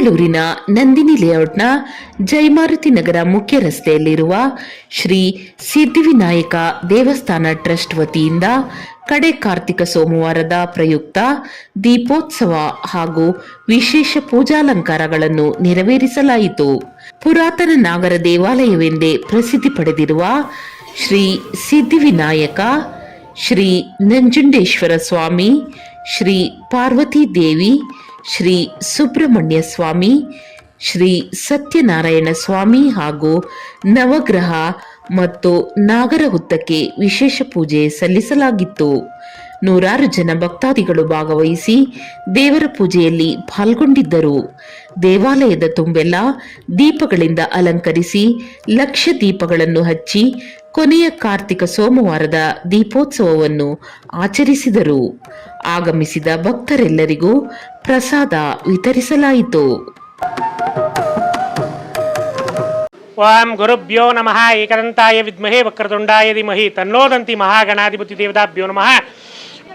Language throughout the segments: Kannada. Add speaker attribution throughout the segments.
Speaker 1: ಬೆಂಗಳೂರಿನ ನಂದಿನಿ ಲೇಔಟ್ನ ಜಯಮಾರುತಿ ನಗರ ಮುಖ್ಯ ರಸ್ತೆಯಲ್ಲಿರುವ ಶ್ರೀ ಸಿದ್ಧಿವಿನಾಯಕ ದೇವಸ್ಥಾನ ಟ್ರಸ್ಟ್ ವತಿಯಿಂದ ಕಡೆ ಕಾರ್ತಿಕ ಸೋಮವಾರದ ಪ್ರಯುಕ್ತ ದೀಪೋತ್ಸವ ಹಾಗೂ ವಿಶೇಷ ಪೂಜಾಲಂಕಾರಗಳನ್ನು ನೆರವೇರಿಸಲಾಯಿತು. ಪುರಾತನ ನಾಗರ ದೇವಾಲಯವೆಂದೇ ಪ್ರಸಿದ್ಧಿ ಪಡೆದಿರುವ ಶ್ರೀ ಸಿದ್ಧಿವಿನಾಯಕ, ಶ್ರೀ ನಂಜುಂಡೇಶ್ವರ ಸ್ವಾಮಿ, ಶ್ರೀ ಪಾರ್ವತಿ ದೇವಿ ಶ್ರೀ ಸುಬ್ರಹ್ಮಣ್ಯ ಸ್ವಾಮಿ ಶ್ರೀ ಸತ್ಯನಾರಾಯಣ ಸ್ವಾಮಿ ಹಾಗೂ ನವಗ್ರಹ ಮತ್ತು ನಾಗರಹುತ್ತಕ್ಕೆ ವಿಶೇಷ ಪೂಜೆ ಸಲ್ಲಿಸಲಾಗಿತ್ತು. ನೂರಾರು ಜನ ಭಕ್ತಾದಿಗಳು ಭಾಗವಹಿಸಿ ದೇವರ ಪೂಜೆಯಲ್ಲಿ ಪಾಲ್ಗೊಂಡಿದ್ದರು. ದೇವಾಲಯದ ತುಂಬೆಲ್ಲ ದೀಪಗಳಿಂದ ಅಲಂಕರಿಸಿ ಲಕ್ಷ ದೀಪಗಳನ್ನು ಹಚ್ಚಿ ಕೊನೆಯ ಕಾರ್ತಿಕ ಸೋಮವಾರದ ದೀಪೋತ್ಸವವನ್ನು ಆಚರಿಸಿದರು. ಆಗಮಿಸಿದ ಭಕ್ತರೆಲ್ಲರಿಗೂ ಪ್ರಸಾದ ವಿತರಿಸಲಾಯಿತು.
Speaker 2: ಓಂ ಗುರುಭ್ಯೋ ನಮಃ. ಏಕದಂತಾಯ ವಿದ್ಮಹೇ ವಕ್ರತುಂಡಾಯ ಧಿಮಹಿ. ತನ್ನೋದಂತಿ ಮಹಾಗಣಾಧಿಪತಿ ದೇವತಾಭ್ಯೋ ನಮಃ.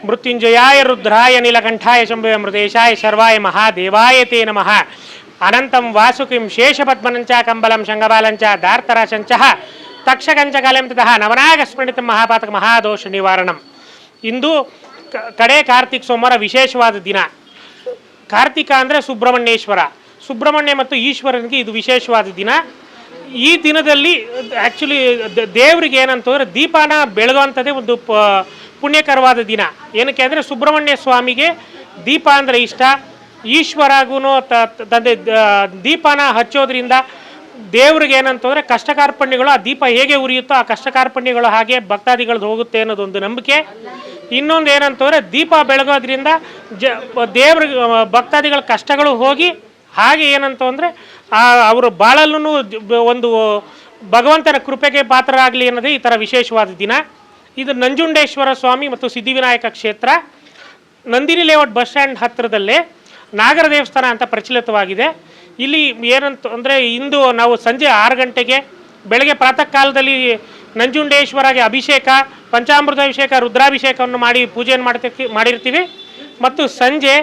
Speaker 2: ಮೃತ್ಯುಂಜಯಾಯ ರುದ್ರಾಯ ನೀಲಕಂಠಾಯ ಶಂಭುಯ ಮೃದೇಶಾಯ ಶರ್ವಾಯ ಮಹಾದೇವಾಯ ತೇ ನಮಃ. ಅನಂತಂ ವಾಸುಕಿಂ ಶೇಷಪದ್ಮನಂಚ ಕಂಬಲಂ ಶಂಗಬಾಲಂಚ ದಾರ್ತರಾಶಂಚ ತಕ್ಷಕಂಚ ಕಲೆಂ ನವನಾಗ ನವನಾಗಸ್ಮೃಣಿತ ಮಹಾಪಾತಕ ಮಹಾದೋಷ ನಿವಾರಣಂ. ಇಂದು ಕಡೆ ಕಾರ್ತಿಕ್ ಸೋಮವಾರ ವಿಶೇಷವಾದ ದಿನ. ಕಾರ್ತಿಕ ಅಂದರೆ ಸುಬ್ರಹ್ಮಣ್ಯೇಶ್ವರ. ಸುಬ್ರಹ್ಮಣ್ಯ ಮತ್ತು ಈಶ್ವರನಿಗೆ ಇದು ವಿಶೇಷವಾದ ದಿನ. ಈ ದಿನದಲ್ಲಿ ಆ್ಯಕ್ಚುಲಿ ದೇವರಿಗೆ ಏನಂತಂದ್ರೆ ದೀಪಾನ ಬೆಳಗುವಂಥದ್ದೇ ಒಂದು ಪ ಪುಣ್ಯಕರವಾದ ದಿನ. ಏನಕ್ಕೆ ಅಂದರೆ ಸುಬ್ರಹ್ಮಣ್ಯ ಸ್ವಾಮಿಗೆ ದೀಪ ಅಂದರೆ ಇಷ್ಟ ಈಶ್ವರಗೂ ತಂದೆ ದೀಪನ ಹಚ್ಚೋದ್ರಿಂದ ದೇವ್ರಿಗೆ ಏನಂತಂದರೆ ಕಷ್ಟ ಕಾರ್ಪಣ್ಯಗಳು ಆ ದೀಪ ಹೇಗೆ ಉರಿಯುತ್ತೋ ಆ ಕಷ್ಟ ಕಾರ್ಪಣ್ಯಗಳು ಹಾಗೆ ಭಕ್ತಾದಿಗಳದ್ದು ಹೋಗುತ್ತೆ ಅನ್ನೋದೊಂದು ನಂಬಿಕೆ. ಇನ್ನೊಂದು ಏನಂತಂದರೆ ದೀಪ ಬೆಳಗೋದ್ರಿಂದ ಜ, ದೇವ್ರಿಗೆ ಭಕ್ತಾದಿಗಳ ಕಷ್ಟಗಳು ಹೋಗಿ ಹಾಗೆ ಏನಂತ ಅಂದರೆ ಅವರು ಬಾಳಲ್ಲೂ ಒಂದು ಭಗವಂತನ ಕೃಪೆಗೆ ಪಾತ್ರರಾಗಲಿ ಅನ್ನೋದೇ ಈ ಥರ ವಿಶೇಷವಾದ ದಿನ. ಇದು ನಂಜುಂಡೇಶ್ವರ ಸ್ವಾಮಿ ಮತ್ತು ಸಿದ್ಧಿವಿನಾಯಕ ಕ್ಷೇತ್ರ. ನಂದಿನಿ ಲೇಔಟ್ ಬಸ್ ಸ್ಟ್ಯಾಂಡ್ ಹತ್ತಿರದಲ್ಲೇ ನಾಗರ ದೇವಸ್ಥಾನ ಅಂತ ಪ್ರಚಲಿತವಾಗಿದೆ. ಇಲ್ಲಿ ಏನಂತ ಅಂದರೆ ಇಂದು ನಾವು ಸಂಜೆ ಆರು ಗಂಟೆಗೆ ಬೆಳಗ್ಗೆ ಪ್ರಾತಃ ಕಾಲದಲ್ಲಿ ನಂಜುಂಡೇಶ್ವರಗೆ ಅಭಿಷೇಕ ಪಂಚಾಮೃತ ಅಭಿಷೇಕ ರುದ್ರಾಭಿಷೇಕವನ್ನು ಮಾಡಿ ಪೂಜೆಯನ್ನು ಮಾಡ್ತಿ ಮಾಡಿರ್ತೀವಿ. ಮತ್ತು ಸಂಜೆ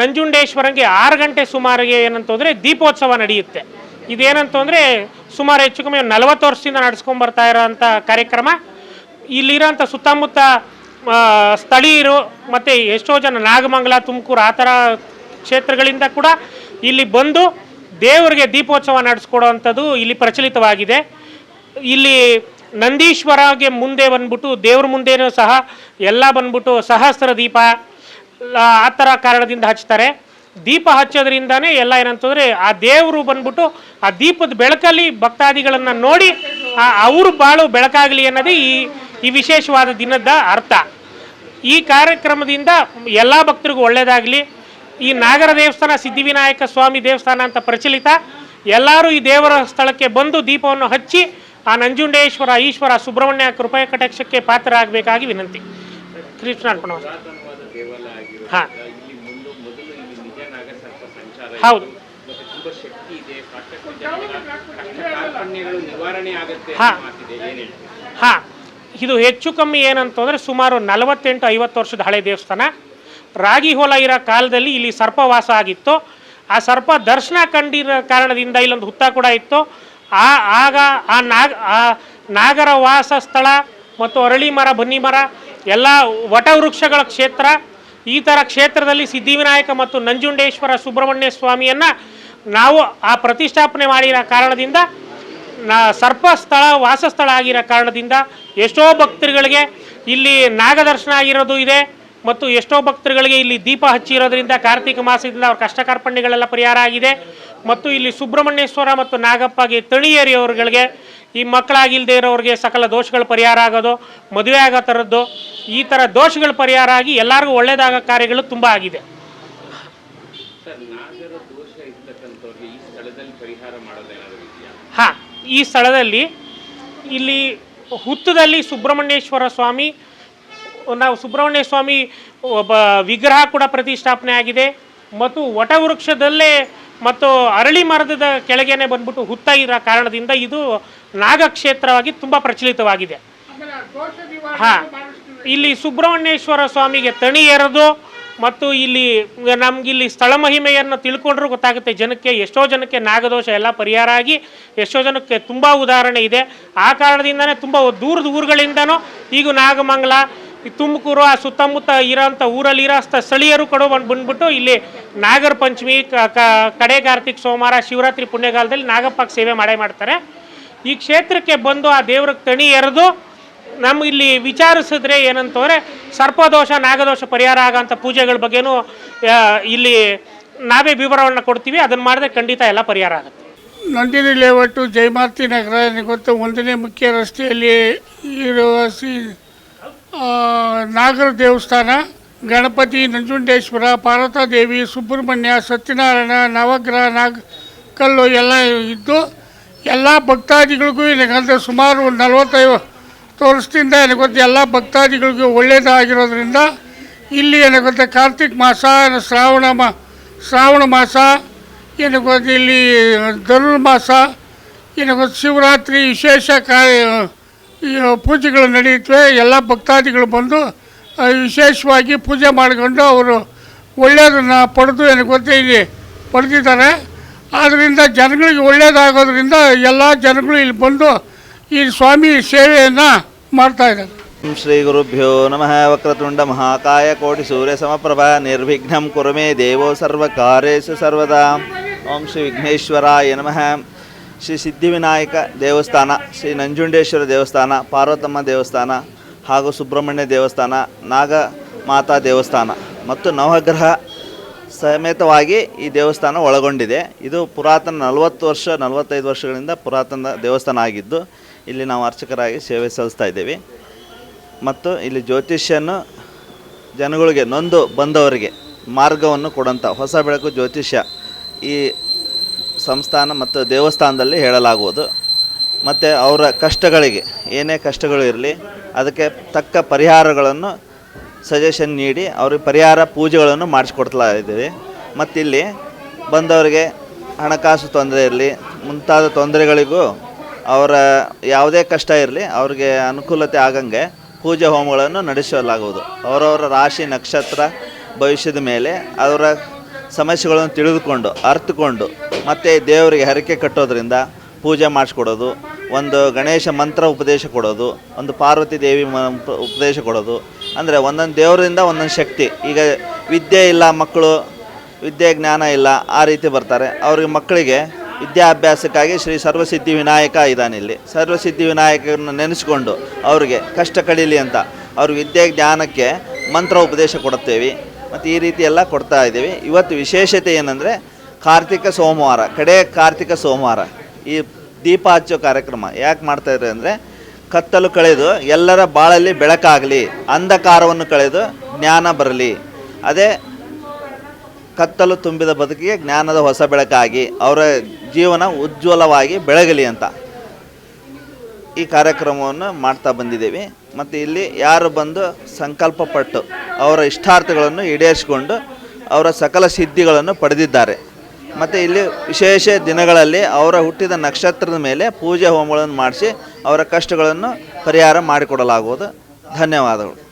Speaker 2: ನಂಜುಂಡೇಶ್ವರಂಗೆ ಆರು ಗಂಟೆ ಸುಮಾರಿಗೆ ಏನಂತಂದರೆ ದೀಪೋತ್ಸವ ನಡೆಯುತ್ತೆ. ಇದೇನಂತಂದರೆ ಸುಮಾರು ಹೆಚ್ಚು ಕಮ್ಮಿ ನಲವತ್ತು ವರ್ಷದಿಂದ ನಡೆಸ್ಕೊಂಡು ಬರ್ತಾ ಇರೋಂಥ ಕಾರ್ಯಕ್ರಮ. ಇಲ್ಲಿರೋಂಥ ಸುತ್ತಮುತ್ತ ಸ್ಥಳೀಯರು ಮತ್ತು ಎಷ್ಟೋ ಜನ ನಾಗಮಂಗಲ, ತುಮಕೂರು, ಆ ಥರ ಕ್ಷೇತ್ರಗಳಿಂದ ಕೂಡ ಇಲ್ಲಿ ಬಂದು ದೇವರಿಗೆ ದೀಪೋತ್ಸವ ನಡೆಸ್ಕೊಡೋವಂಥದ್ದು ಇಲ್ಲಿ ಪ್ರಚಲಿತವಾಗಿದೆ. ಇಲ್ಲಿ ನಂದೀಶ್ವರಗೆ ಮುಂದೆ ಬಂದ್ಬಿಟ್ಟು ದೇವ್ರ ಮುಂದೆನೂ ಸಹ ಎಲ್ಲ ಬಂದ್ಬಿಟ್ಟು ಸಹಸ್ರ ದೀಪ, ಆ ಥರ ಕಾರಣದಿಂದ ಹಚ್ತಾರೆ. ದೀಪ ಹಚ್ಚೋದ್ರಿಂದನೇ ಎಲ್ಲ ಏನಂತಂದರೆ ಆ ದೇವರು ಬಂದ್ಬಿಟ್ಟು ಆ ದೀಪದ ಬೆಳಕಲ್ಲಿ ಭಕ್ತಾದಿಗಳನ್ನು ನೋಡಿ ಅವರು ಬಾಳು ಬೆಳಕಾಗಲಿ ಅನ್ನೋದೇ ಈ ಈ ವಿಶೇಷವಾದ ದಿನದ ಅರ್ಥ. ಈ ಕಾರ್ಯಕ್ರಮದಿಂದ ಎಲ್ಲ ಭಕ್ತರಿಗೂ ಒಳ್ಳೆಯದಾಗಲಿ. ಈ ನಾಗರ ದೇವಸ್ಥಾನ ಸಿದ್ಧಿವಿನಾಯಕ ಸ್ವಾಮಿ ದೇವಸ್ಥಾನ ಅಂತ ಪ್ರಚಲಿತ ಎಲ್ಲರೂ ಈ ದೇವರ ಸ್ಥಳಕ್ಕೆ ಬಂದು ದೀಪವನ್ನು ಹಚ್ಚಿ ಆ ನಂಜುಂಡೇಶ್ವರ ಈಶ್ವರ ಸುಬ್ರಹ್ಮಣ್ಯ ಕೃಪಯ ಕಟಾಕ್ಷಕ್ಕೆ ಪಾತ್ರರಾಗಬೇಕಾಗಿ ವಿನಂತಿ. ಕೃಷ್ಣ ಅರ್ಪಣ ಹಾಂ. ಹೌದು. ಹಾ. ಹಾಂ. ಇದು ಹೆಚ್ಚು ಕಮ್ಮಿ ಏನಂತಂದರೆ ಸುಮಾರು ನಲವತ್ತೆಂಟು ಐವತ್ತು ವರ್ಷದ ಹಳೆ ದೇವಸ್ಥಾನ. ರಾಗಿ ಹೊಲ ಇರೋ ಕಾಲದಲ್ಲಿ ಇಲ್ಲಿ ಸರ್ಪವಾಸ ಆಗಿತ್ತು. ಆ ಸರ್ಪ ದರ್ಶನ ಕಂಡಿರೋ ಕಾರಣದಿಂದ ಇಲ್ಲೊಂದು ಹುತ್ತ ಕೂಡ ಇತ್ತು. ಆ, ಆಗ ಆ ನಾಗ, ಆ ನಾಗರ ವಾಸ ಸ್ಥಳ ಮತ್ತು ಅರಳಿ ಮರ, ಬನ್ನಿ ಮರ, ಎಲ್ಲ ವಟವೃಕ್ಷಗಳ ಕ್ಷೇತ್ರ, ಈ ಥರ ಕ್ಷೇತ್ರದಲ್ಲಿ ಸಿದ್ಧಿವಿನಾಯಕ ಮತ್ತು ನಂಜುಂಡೇಶ್ವರ ಸುಬ್ರಹ್ಮಣ್ಯ ಸ್ವಾಮಿಯನ್ನು ನಾವು ಆ ಪ್ರತಿಷ್ಠಾಪನೆ ಮಾಡಿರೋ ಕಾರಣದಿಂದ ನಾ ಸರ್ಪ ಸ್ಥಳ ವಾಸಸ್ಥಳ ಆಗಿರೋ ಕಾರಣದಿಂದ ಎಷ್ಟೋ ಭಕ್ತರುಗಳಿಗೆ ಇಲ್ಲಿ ನಾಗದರ್ಶನ ಆಗಿರೋದು ಇದೆ ಮತ್ತು ಎಷ್ಟೋ ಭಕ್ತರುಗಳಿಗೆ ಇಲ್ಲಿ ದೀಪ ಹಚ್ಚಿರೋದ್ರಿಂದ ಕಾರ್ತಿಕ ಮಾಸದಿಂದ ಅವ್ರ ಕಷ್ಟ ಕಾರ್ಪಣ್ಯಗಳೆಲ್ಲ ಪರಿಹಾರ ಆಗಿದೆ. ಮತ್ತು ಇಲ್ಲಿ ಸುಬ್ರಹ್ಮಣ್ಯೇಶ್ವರ ಮತ್ತು ನಾಗಪ್ಪಗೆ ತಣಿಯೇರಿಯವ್ರುಗಳಿಗೆ ಈ ಮಕ್ಕಳಾಗಿಲ್ಲದೆ ಇರೋರಿಗೆ ಸಕಲ ದೋಷಗಳು ಪರಿಹಾರ ಆಗೋದು, ಮದುವೆ ಆಗೋ ಥರದ್ದು, ಈ ಥರ ದೋಷಗಳು ಪರಿಹಾರ ಆಗಿ ಎಲ್ಲರಿಗೂ ಒಳ್ಳೆಯದಾಗೋ ಕಾರ್ಯಗಳು ತುಂಬ ಆಗಿದೆ
Speaker 3: ಸರ್ ನಾಗರ ದೋಷ ಇರ್ತಕ್ಕಂಥವ್ರಿಗೆ ಈ ಸ್ಥಳದಲ್ಲಿ ಪರಿಹಾರ ಮಾಡೋದೇನಾದ್ರು ಇದೆಯಾ
Speaker 2: ಹಾಂ ಈ ಸ್ಥಳದಲ್ಲಿ ಇಲ್ಲಿ ಹುತ್ತದಲ್ಲಿ ಸುಬ್ರಹ್ಮಣ್ಯೇಶ್ವರ ಸ್ವಾಮಿ ನಾವು ಸುಬ್ರಹ್ಮಣ್ಯ ಸ್ವಾಮಿ ಒಬ್ಬ ವಿಗ್ರಹ ಕೂಡ ಪ್ರತಿಷ್ಠಾಪನೆ ಆಗಿದೆ. ಮತ್ತು ವಟವೃಕ್ಷದಲ್ಲೇ ಮತ್ತು ಅರಳಿ ಮರದ ಕೆಳಗೇನೆ ಬಂದ್ಬಿಟ್ಟು ಹುತ್ತ ಇರೋ ಕಾರಣದಿಂದ ಇದು ನಾಗಕ್ಷೇತ್ರವಾಗಿ ತುಂಬ ಪ್ರಚಲಿತವಾಗಿದೆ. ಹಾಂ ಇಲ್ಲಿ ಸುಬ್ರಹ್ಮಣ್ಯೇಶ್ವರ ಸ್ವಾಮಿಗೆ ತಣಿ ಎರೆದು ಮತ್ತು ಇಲ್ಲಿ ನಮಗಿಲ್ಲಿ ಸ್ಥಳ ಮಹಿಮೆಯನ್ನು ತಿಳ್ಕೊಂಡ್ರೂ ಗೊತ್ತಾಗುತ್ತೆ. ಜನಕ್ಕೆ ಎಷ್ಟೋ ಜನಕ್ಕೆ ನಾಗದೋಷ ಎಲ್ಲ ಪರಿಹಾರ ಆಗಿ ಎಷ್ಟೋ ಜನಕ್ಕೆ ತುಂಬ ಉದಾಹರಣೆ ಇದೆ. ಆ ಕಾರಣದಿಂದನೇ ತುಂಬ ದೂರದ ಊರುಗಳಿಂದನೂ ಈಗ ನಾಗಮಂಗಲ ತುಮಕೂರು, ಆ ಸುತ್ತಮುತ್ತ ಇರೋಂಥ ಊರಲ್ಲಿ ಇರೋಂಥ ಸ್ಥಳೀಯರು ಕಡೆ ಬಂದು ಬಂದ್ಬಿಟ್ಟು ಇಲ್ಲಿ ನಾಗರ ಪಂಚಮಿ ಕಡೆ ಕಾರ್ತಿಕ್ ಸೋಮವಾರ, ಶಿವರಾತ್ರಿ ಪುಣ್ಯಕಾಲದಲ್ಲಿ ನಾಗಪ್ಪಗೆ ಸೇವೆ ಮಾಡೇ ಮಾಡ್ತಾರೆ. ಈ ಕ್ಷೇತ್ರಕ್ಕೆ ಬಂದು ಆ ದೇವ್ರಿಗೆ ತಣಿ ಎರೆದು ನಮ್ಗೆ ಇಲ್ಲಿ ವಿಚಾರಿಸಿದ್ರೆ ಏನಂತಂದರೆ ಸರ್ಪದೋಷ, ನಾಗದೋಷ ಪರಿಹಾರ ಆಗೋಂಥ ಪೂಜೆಗಳ ಬಗ್ಗೆನೂ ಇಲ್ಲಿ ನಾವೇ ವಿವರವನ್ನು ಕೊಡ್ತೀವಿ. ಅದನ್ನು ಮಾಡಿದ್ರೆ ಖಂಡಿತ ಎಲ್ಲ ಪರಿಹಾರ ಆಗುತ್ತೆ.
Speaker 4: ನಂದಿನಿ ಲೇಔಟು, ಜಯಮಾರ್ತಿ ನಗರ ಗೊತ್ತು. ಒಂದನೇ ಮುಖ್ಯ ರಸ್ತೆಯಲ್ಲಿ ಇರುವ ನಾಗರ ದೇವಸ್ಥಾನ, ಗಣಪತಿ ನಂಜುಂಡೇಶ್ವರ ಪಾರ್ವತಾದೇವಿ ಸುಬ್ರಹ್ಮಣ್ಯ, ಸತ್ಯನಾರಾಯಣ, ನವಗ್ರಹ, ನಾಗ, ಕಲ್ಲು ಎಲ್ಲ ಇದ್ದು, ಎಲ್ಲ ಭಕ್ತಾದಿಗಳಿಗೂ ನನಗಂದ್ರೆ ಸುಮಾರು ಒಂದು ನಲವತ್ತೈದು ವರ್ಷದಿಂದ ನನಗೆ ಗೊತ್ತು ಎಲ್ಲ ಭಕ್ತಾದಿಗಳಿಗೂ ಒಳ್ಳೆಯದಾಗಿರೋದ್ರಿಂದ ಇಲ್ಲಿ ನನಗೆ ಗೊತ್ತೆ ಕಾರ್ತಿಕ್ ಮಾಸ ಶ್ರಾವಣ ಮಾ, ಶ್ರಾವಣ ಮಾಸ ಏನು ಗೊತ್ತು ಇಲ್ಲಿ ಧನುರ್ಮಾಸ ಏನು ಗೊತ್ತು ಶಿವರಾತ್ರಿ ವಿಶೇಷ ಕಾರ್ಯ ಪೂಜೆಗಳು ನಡೆಯುತ್ತವೆ. ಎಲ್ಲ ಭಕ್ತಾದಿಗಳು ಬಂದು ವಿಶೇಷವಾಗಿ ಪೂಜೆ ಮಾಡಿಕೊಂಡು ಅವರು ಒಳ್ಳೆಯದನ್ನು ಪಡೆದು ಏನಕ್ಕೆ ಇಲ್ಲಿ ಪಡೆದಿದ್ದಾರೆ. ಆದ್ದರಿಂದ ಜನಗಳಿಗೆ ಒಳ್ಳೆಯದಾಗೋದ್ರಿಂದ ಎಲ್ಲ ಜನಗಳು ಇಲ್ಲಿ ಬಂದು ಈ ಸ್ವಾಮಿ ಸೇವೆಯನ್ನು ಮಾಡ್ತಾ
Speaker 5: ಇದ್ದಾರೆ. ಶ್ರೀ ಗುರುಭ್ಯೋ ನಮಃ, ವಕ್ರತುಂಡ ಮಹಾಕಾಯ ಕೋಟಿ ಸೂರ್ಯ ಸಮಪ್ರಭ, ನಿರ್ವಿಘ್ನಂ ಕುರುಮೆ ದೇವೋ ಸರ್ವ ಕಾರ್ಯೇಶು ಸರ್ವದಾ. ಓಂ ಶ್ರೀ ವಿಘ್ನೇಶ್ವರಾಯ ನಮಃ. ಶ್ರೀ ಸಿದ್ಧಿವಿನಾಯಕ ದೇವಸ್ಥಾನ, ಶ್ರೀ ನಂಜುಂಡೇಶ್ವರ ದೇವಸ್ಥಾನ, ಪಾರ್ವತಮ್ಮ ದೇವಸ್ಥಾನ ಹಾಗೂ ಸುಬ್ರಹ್ಮಣ್ಯ ದೇವಸ್ಥಾನ ನಾಗ ಮಾತಾ ದೇವಸ್ಥಾನ ಮತ್ತು ನವಗ್ರಹ ಸಮೇತವಾಗಿ ಈ ದೇವಸ್ಥಾನ ಒಳಗೊಂಡಿದೆ. ಇದು ಪುರಾತನ ನಲವತ್ತು ವರ್ಷ, ನಲವತ್ತೈದು ವರ್ಷಗಳಿಂದ ಪುರಾತನ ದೇವಸ್ಥಾನ ಆಗಿದ್ದು, ಇಲ್ಲಿ ನಾವು ಅರ್ಚಕರಾಗಿ ಸೇವೆ ಸಲ್ಲಿಸ್ತಾ ಇದ್ದೇವೆ. ಮತ್ತು ಇಲ್ಲಿ ಜ್ಯೋತಿಷ್ಯನ್ನು ಜನಗಳಿಗೆ ನೊಂದು ಬಂದವರಿಗೆ ಮಾರ್ಗವನ್ನು ಕೊಡೋಂಥ ಹೊಸ ಬೆಳಕು ಜ್ಯೋತಿಷ್ಯ ಈ ಸಂಸ್ಥಾನ ಮತ್ತು ದೇವಸ್ಥಾನದಲ್ಲಿ ಹೇಳಲಾಗುವುದು. ಮತ್ತು ಅವರ ಕಷ್ಟಗಳಿಗೆ ಏನೇ ಕಷ್ಟಗಳು ಇರಲಿ, ಅದಕ್ಕೆ ತಕ್ಕ ಪರಿಹಾರಗಳನ್ನು ಸಜೆಷನ್ ನೀಡಿ ಅವ್ರಿಗೆ ಪರಿಹಾರ ಪೂಜೆಗಳನ್ನು ಮಾಡಿಸ್ಕೊಡ್ತಾ ಇದ್ದೀವಿ ಮತ್ತಿಲ್ಲಿ ಬಂದವರಿಗೆ ಹಣಕಾಸು ತೊಂದರೆ ಇರಲಿ, ಮುಂತಾದ ತೊಂದರೆಗಳಿಗೂ ಅವರ ಯಾವುದೇ ಕಷ್ಟ ಇರಲಿ ಅವ್ರಿಗೆ ಅನುಕೂಲತೆ ಆಗಂಗೆ ಪೂಜೆ ಹೋಮಗಳನ್ನು ನಡೆಸಲಾಗುವುದು. ಅವರವರ ರಾಶಿ ನಕ್ಷತ್ರ ಭವಿಷ್ಯದ ಮೇಲೆ ಅವರ ಸಮಸ್ಯೆಗಳನ್ನು ತಿಳಿದುಕೊಂಡು ಅರ್ಥಕೊಂಡು ಮತ್ತು ದೇವರಿಗೆ ಹರಕೆ ಕಟ್ಟೋದ್ರಿಂದ ಪೂಜೆ ಮಾಡಿಸ್ಕೊಡೋದು ಒಂದು ಗಣೇಶ ಮಂತ್ರ ಉಪದೇಶ ಕೊಡೋದು, ಒಂದು ಪಾರ್ವತಿ ದೇವಿ ಮ, ಉಪದೇಶ ಕೊಡೋದು. ಅಂದರೆ ಒಂದೊಂದು ದೇವರಿಂದ ಒಂದೊಂದು ಶಕ್ತಿ. ಈಗ ವಿದ್ಯೆ ಇಲ್ಲ, ಮಕ್ಕಳು, ವಿದ್ಯೆ ಜ್ಞಾನ ಇಲ್ಲ, ಆ ರೀತಿ ಬರ್ತಾರೆ. ಅವ್ರಿಗೆ ಮಕ್ಕಳಿಗೆ ವಿದ್ಯಾಭ್ಯಾಸಕ್ಕಾಗಿ ಶ್ರೀ ಸರ್ವಸಿದ್ಧಿ ವಿನಾಯಕ ಇದ್ದಾನೆ ಇಲ್ಲಿ. ಸರ್ವಸಿದ್ಧಿ ವಿನಾಯಕರನ್ನು ನೆನೆಸ್ಕೊಂಡು ಅವ್ರಿಗೆ ಕಷ್ಟ ಕಳೀಲಿ ಅಂತ ಅವ್ರ ವಿದ್ಯೆ ಜ್ಞಾನಕ್ಕೆ ಮಂತ್ರ ಉಪದೇಶ ಕೊಡುತ್ತೇವೆ. ಮತ್ತು ಈ ರೀತಿ ಎಲ್ಲ ಕೊಡ್ತಾ ಇದ್ದೀವಿ. ಇವತ್ತು ವಿಶೇಷತೆ ಏನಂದರೆ ಕಾರ್ತಿಕ ಸೋಮವಾರ, ಕಡೆ ಕಾರ್ತಿಕ ಸೋಮವಾರ. ಈ ದೀಪ ಹಚ್ಚೋ ಕಾರ್ಯಕ್ರಮ. ಯಾಕೆ ಮಾಡ್ತಾಯಿದ್ರು ಅಂದರೆ ಕತ್ತಲು ಕಳೆದು ಎಲ್ಲರ ಬಾಳಲ್ಲಿ ಬೆಳಕಾಗಲಿ, ಅಂಧಕಾರವನ್ನು ಕಳೆದು ಜ್ಞಾನ ಬರಲಿ. ಅದೇ ಕತ್ತಲು ತುಂಬಿದ ಬದುಕಿಗೆ ಜ್ಞಾನದ ಹೊಸ ಬೆಳಕಾಗಿ, ಅವರ ಜೀವನ ಉಜ್ವಲವಾಗಿ ಬೆಳಗಲಿ ಅಂತ ಈ ಕಾರ್ಯಕ್ರಮವನ್ನು ಮಾಡ್ತಾ ಬಂದಿದ್ದೀವಿ. ಮತ್ತು ಇಲ್ಲಿ ಯಾರು ಬಂದು ಸಂಕಲ್ಪ ಪಟ್ಟು ಅವರ ಇಷ್ಟಾರ್ಥಗಳನ್ನು ಈಡೇರಿಸಿಕೊಂಡು ಅವರ ಸಕಲ ಸಿದ್ಧಿಗಳನ್ನು ಪಡೆದಿದ್ದಾರೆ. ಮತ್ತು ಇಲ್ಲಿ ವಿಶೇಷ ದಿನಗಳಲ್ಲಿ ಅವರ ಹುಟ್ಟಿದ ನಕ್ಷತ್ರದ ಮೇಲೆ ಪೂಜೆ ಹೋಮಗಳನ್ನು ಮಾಡಿಸಿ ಅವರ ಕಷ್ಟಗಳನ್ನು ಪರಿಹಾರ ಮಾಡಿಕೊಡಲಾಗುವುದು. ಧನ್ಯವಾದಗಳು.